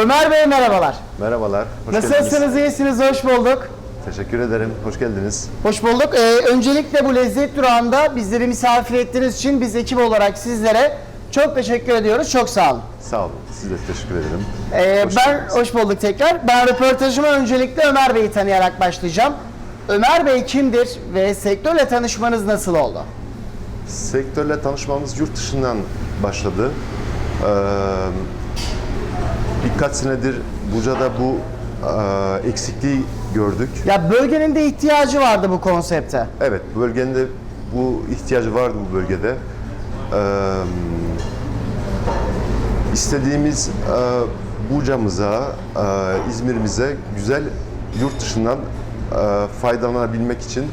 Ömer Bey merhabalar. Merhabalar, hoş geldiniz. Nasılsınız, iyisiniz, hoş bulduk. Teşekkür ederim, hoş geldiniz. Hoş bulduk. Ee, öncelikle bu lezzet durağında bizleri misafir ettiğiniz için biz ekip olarak sizlere çok teşekkür ediyoruz. Çok sağ olun. Sağ olun, size teşekkür ederim. Ee, Hoş ben geldiniz. hoş bulduk tekrar. Ben röportajıma öncelikle Ömer Bey'i tanıyarak başlayacağım. Ömer Bey kimdir ve sektörle tanışmanız nasıl oldu? Sektörle tanışmamız yurt dışından başladı. Ee, birkaç senedir Buca'da bu e, eksikliği gördük. Ya bölgenin de ihtiyacı vardı bu konsepte. Evet, bölgenin de bu ihtiyacı vardı bu bölgede. Ee, istediğimiz e, Buca'mıza, e, İzmir'imize güzel yurt dışından e, faydalanabilmek için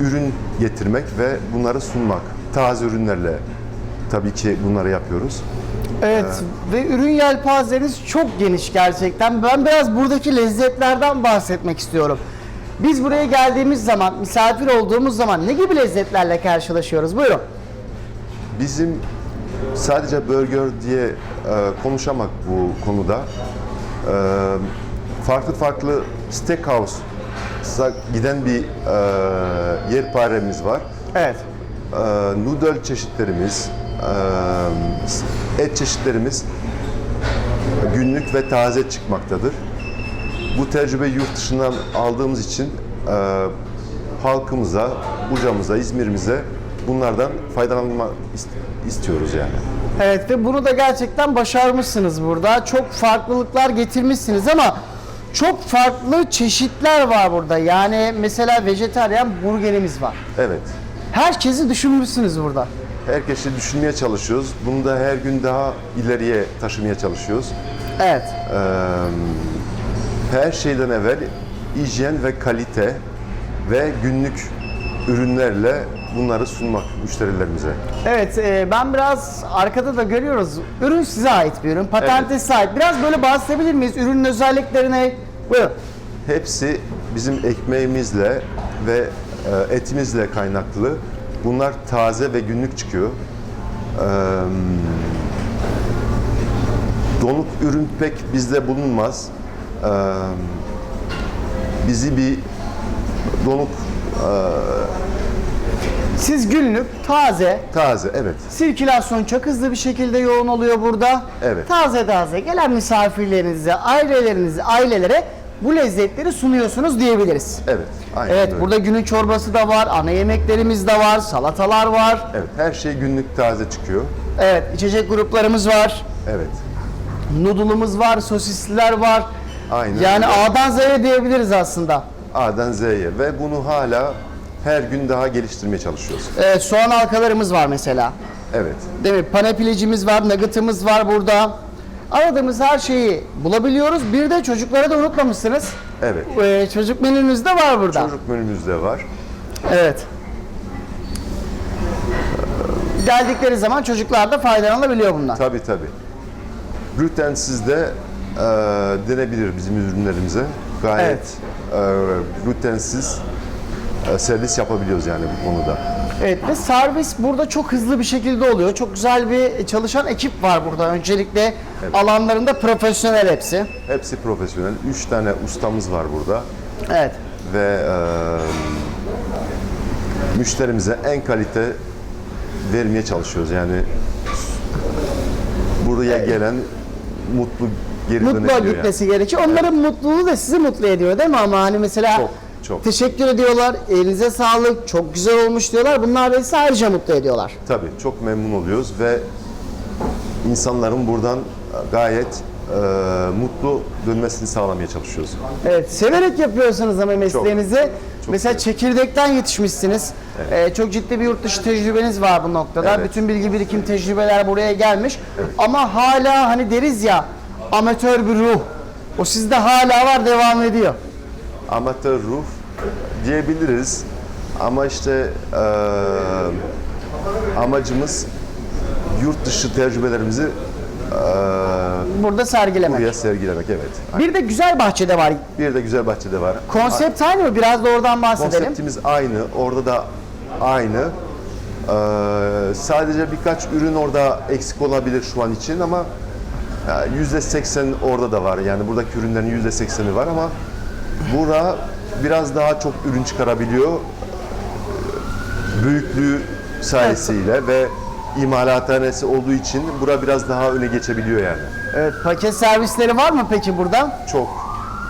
ürün getirmek ve bunları sunmak. Taze ürünlerle tabii ki bunları yapıyoruz. Evet ve ürün yelpazeniz çok geniş gerçekten. Ben biraz buradaki lezzetlerden bahsetmek istiyorum. Biz buraya geldiğimiz zaman, misafir olduğumuz zaman ne gibi lezzetlerle karşılaşıyoruz? Buyurun. Bizim sadece burger diye e, konuşamak bu konuda. E, farklı farklı steakhouse'a giden bir e, yelparemiz var. Evet. E, noodle çeşitlerimiz, et çeşitlerimiz günlük ve taze çıkmaktadır. Bu tecrübe yurt dışından aldığımız için halkımıza, Buca'mıza, İzmir'imize bunlardan faydalanma ist- istiyoruz yani. Evet ve bunu da gerçekten başarmışsınız burada. Çok farklılıklar getirmişsiniz ama çok farklı çeşitler var burada. Yani mesela vejetaryen burgerimiz var. Evet. Herkesi düşünmüşsünüz burada. Herkesi düşünmeye çalışıyoruz. Bunu da her gün daha ileriye taşımaya çalışıyoruz. Evet. Her şeyden evvel hijyen ve kalite ve günlük ürünlerle bunları sunmak müşterilerimize. Evet, e, ben biraz arkada da görüyoruz. Ürün size ait bir ürün, patente Evet. sahip. Biraz böyle bahsedebilir miyiz? Ürünün özelliklerine. Buyurun. Hepsi bizim ekmeğimizle ve etimizle kaynaklı. Bunlar taze ve günlük çıkıyor. Eee, donuk ürün pek bizde bulunmaz. Eee, bizi bir donuk Siz günlük, taze, taze evet sirkülasyon çok hızlı bir şekilde yoğun oluyor burada. Evet. Taze taze gelen misafirlerinize, ailelerinize, ailelere bu lezzetleri sunuyorsunuz diyebiliriz. evet aynen Evet, öyle. burada günün çorbası da var, ana yemeklerimiz de var, salatalar var. evet her şey günlük taze çıkıyor. Evet, içecek gruplarımız var. Evet. Noodle'ımız var, sosisliler var. Aynen Yani öyle. A'dan Z'ye diyebiliriz aslında. A'dan Z'ye ve bunu hala her gün daha geliştirmeye çalışıyoruz. Evet, soğan halkalarımız var mesela. Evet. Değil mi? Pane pilicimiz var, nugget'ımız var burada. Aradığımız her şeyi bulabiliyoruz. Bir de çocuklara da unutmamışsınız. Evet. Ee, çocuk menümüz de var burada. Çocuk menümüzde var. Evet. Geldikleri zaman çocuklar da faydalanabiliyor bundan. Tabii tabii. Glutensiz de e, denebilir bizim ürünlerimize. Gayet e, glutensiz e, servis yapabiliyoruz yani bu konuda. Evet ve servis burada çok hızlı bir şekilde oluyor. Çok güzel bir çalışan ekip var burada. Öncelikle alanlarında profesyonel hepsi. Hepsi profesyonel. Üç tane ustamız var burada Evet. ve e, müşterimize en kalite vermeye çalışıyoruz. Yani buraya gelen mutlu geri Mutlu dönebiliyor yani. gitmesi gerekiyor. Onların mutluluğu da sizi mutlu ediyor değil mi? Ama hani mesela Çok, çok. teşekkür ediyorlar, elinize sağlık, çok güzel olmuş diyorlar. Bunlar da sizi ayrıca mutlu ediyorlar. Tabii çok memnun oluyoruz ve insanların buradan gayet e, mutlu dönmesini sağlamaya çalışıyoruz. Evet, severek yapıyorsunuz ama mesleğinizi. çok Mesela severek. çekirdekten yetişmişsiniz. Ee, çok ciddi bir yurt dışı tecrübeniz var bu noktada. Evet. Bütün bilgi birikim tecrübeler buraya gelmiş. Ama hala hani deriz ya amatör bir ruh. O sizde hala var, devam ediyor. Amatör ruh diyebiliriz ama işte e, amacımız yurt dışı tecrübelerimizi e, Burada sergilemek. buraya sergilemek evet. Bir de güzel bahçede var. Bir de güzel bahçede var. Konsept aynı mı? Biraz da oradan bahsedelim. Konseptimiz aynı. Orada da aynı. Ee, sadece birkaç ürün orada eksik olabilir şu an için ama Ya %80 orada da var. Yani buradaki ürünlerin %80'i var ama bura biraz daha çok ürün çıkarabiliyor. Büyüklüğü sayesiyle ve imalathanesi olduğu için bura biraz daha öne geçebiliyor yani. Evet, paket servisleri var mı peki burada? Çok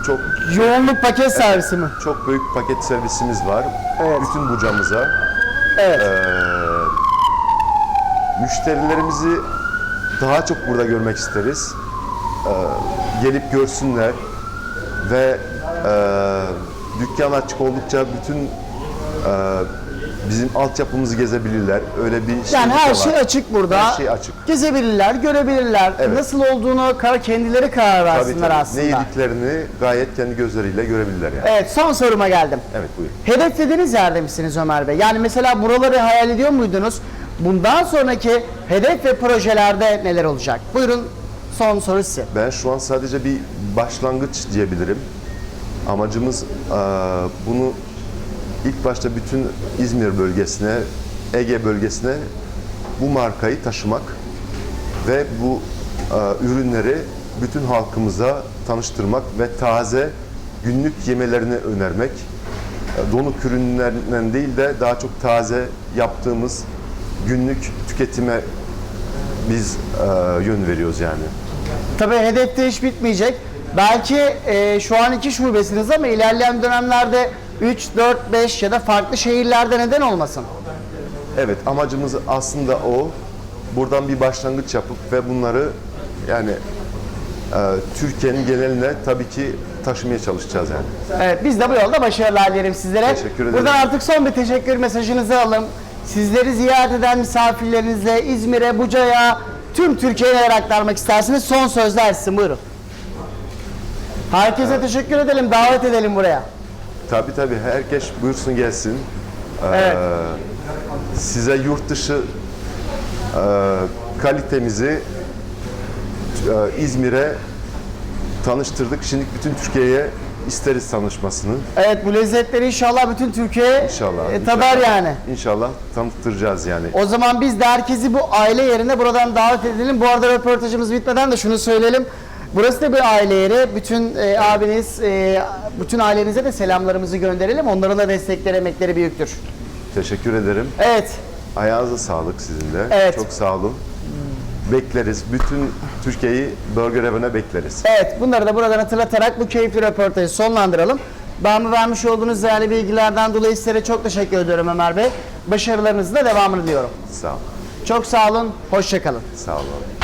çok Yoğunluk paket servisi mi? çok büyük paket servisimiz var. Evet. Bütün bucamıza. Evet. Müşterilerimizi daha çok burada görmek isteriz. Ee, gelip görsünler ve e, dükkan açık oldukça bütün e, bizim altyapımızı gezebilirler. Öyle bir şey Yani her var. şey açık burada. Her şey açık. Gezebilirler, görebilirler. Evet. Nasıl olduğunu kar- kendileri karar Tabii, versinler tabii. aslında. Ne yediklerini gayet kendi gözleriyle görebilirler yani. Evet, son soruma geldim. Evet buyurun. Hedeflediğiniz yerde misiniz Ömer Bey? Yani mesela buraları hayal ediyor muydunuz? Bundan sonraki hedef ve projelerde neler olacak? Buyurun son soru size. Ben şu an sadece bir başlangıç diyebilirim. Amacımız eee, bunu ilk başta bütün İzmir bölgesine, Ege bölgesine bu markayı taşımak ve bu eee, ürünleri bütün halkımıza tanıştırmak ve taze günlük yemelerini önermek. E, Donuk ürünlerinden değil de daha çok taze yaptığımız günlük tüketime biz yön veriyoruz yani. Tabii hedefte iş bitmeyecek. Belki e, şu an iki şubesiniz ama ilerleyen dönemlerde 3, 4, 5 ya da farklı şehirlerde neden olmasın? Evet amacımız aslında o. Buradan bir başlangıç yapıp ve bunları yani e, Türkiye'nin geneline tabii ki taşımaya çalışacağız yani. Evet biz de bu yolda başarılar dilerim sizlere. Teşekkür ederim. Buradan artık son bir teşekkür mesajınızı alalım. Sizleri ziyaret eden misafirlerinize, İzmir'e, Buca'ya, tüm Türkiye'ye aktarmak istersiniz? Son sözler sizin buyurun. Herkese teşekkür edelim, davet edelim buraya. Tabii tabii herkes buyursun gelsin. E, Evet. Size yurt dışı e, kalitemizi e, İzmir'e tanıştırdık. Şimdi bütün Türkiye'ye isteriz tanışmasını. Evet bu lezzetleri inşallah bütün Türkiye İnşallah. e, tadar inşallah. yani. İnşallah tanıttıracağız yani. O zaman biz de herkesi bu aile yerine buradan davet edelim. Bu arada röportajımız bitmeden de şunu söyleyelim. Burası da bir aile yeri. Bütün e, abiniz, e, bütün ailenize de selamlarımızı gönderelim. Onların da destekleri, emekleri büyüktür. Teşekkür ederim. Evet, Ayağınıza sağlık sizin de. Evet. Çok sağ olun. Bekleriz. Bütün Türkiye'yi Burger Heaven'a bekleriz. evet. Bunları da buradan hatırlatarak bu keyifli röportajı sonlandıralım. Bana vermiş olduğunuz değerli bilgilerden dolayı sizlere çok teşekkür ediyorum Ömer Bey. Başarılarınızın da devamını diliyorum. Sağ olun. Çok sağ olun, hoşçakalın. Sağ olun.